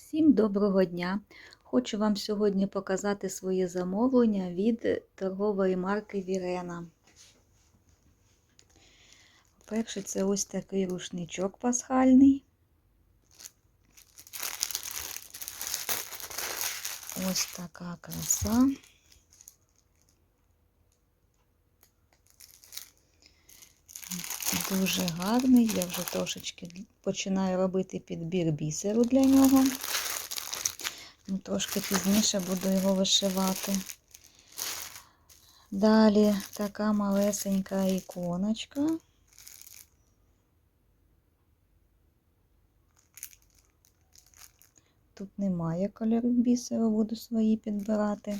Всім доброго дня! Хочу вам сьогодні показати своє замовлення від торгової марки Вірена. Перше, це ось такий рушничок пасхальний. Ось така краса. Дуже гарний. Я вже трошечки починаю робити підбір бісеру для нього. Ну, Трошки пізніше буду його вишивати. Далі така малесенька іконочка. Тут немає кольорів бісеру, буду свої підбирати.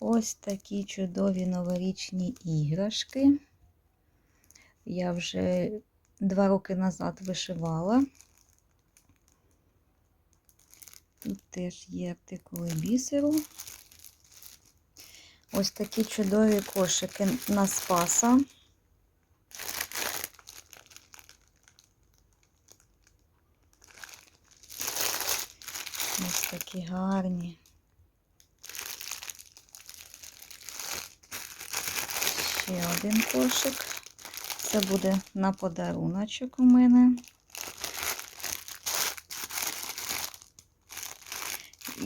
Ось такі чудові новорічні іграшки. Я вже два роки назад вишивала. Тут теж є артикули бісеру. Ось такі чудові кошики на спаса. Ось такі гарні. Ще один кошик. Це буде на подаруночок у мене.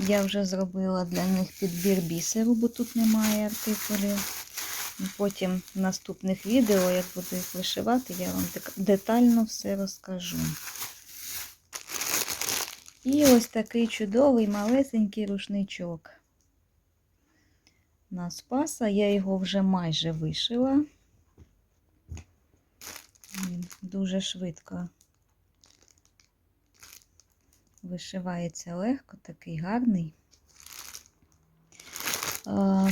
Я вже зробила для них підбір бісеру, бо тут немає артикулів. Потім в наступних відео, як буду їх вишивати, я вам детально все розкажу. І ось такий чудовий малесенький рушничок. На спаса я його вже майже вишила. Дуже швидко вишивається легко, такий гарний.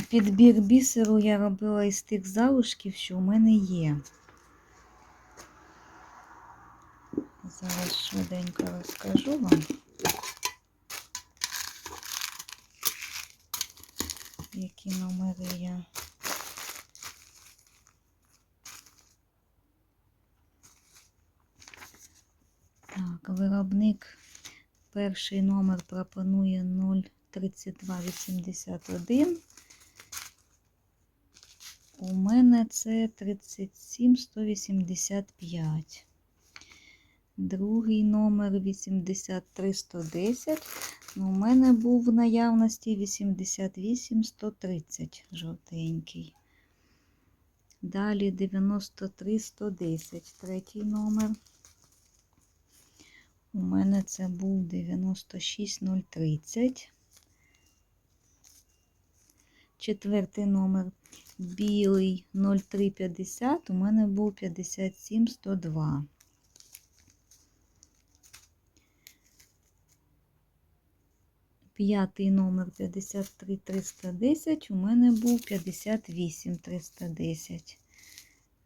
Підбір бісеру я робила із тих залишків, що у мене є. Зараз швиденько розкажу вам, які номери я. Так, виробник перший номер пропонує 03281. У мене це 37185. Другий номер 83110. У мене був в наявності 88130 жовтенький. Далі 93110, третій номер. У мене це був 96030. Четвертий номер білий 0350, у мене був 57102. П'ятий номер 53310, у мене був 58310.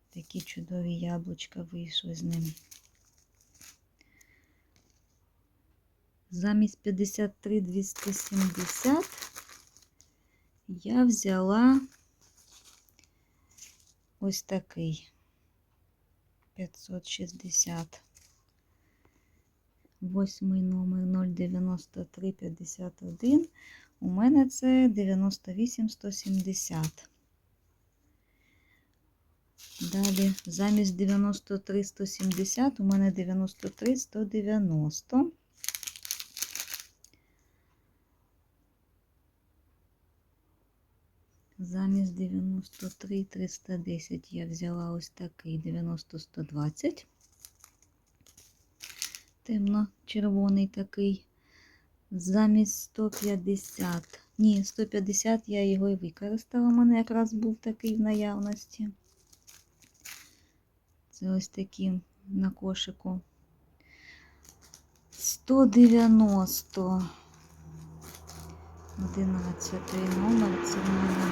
Такі чудові яблучка вийшли з ним. Замість 53 270 я взяла ось такий 560. Восьмий номер 093 51. У мене це 98 170. Далі, замість 93 170, у мене 93 190. Замість 93 310 я взяла ось такий 90 120. Темно-червоний такий. Замість 150. Ні, 150 я його і використала. У мене якраз був такий в наявності. Це ось такі на кошику. 190. 11 номер це в мене.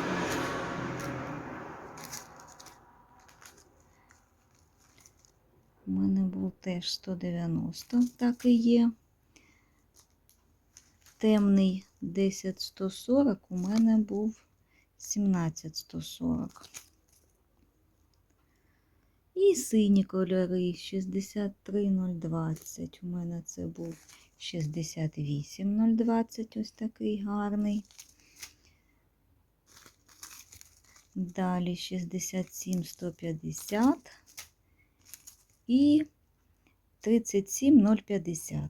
У мене був теж 190, так і є. Темний 10140, у мене був 17140. І сині кольори 63020. У мене це був 68020, ось такий гарний. Далі 67150 і 37050.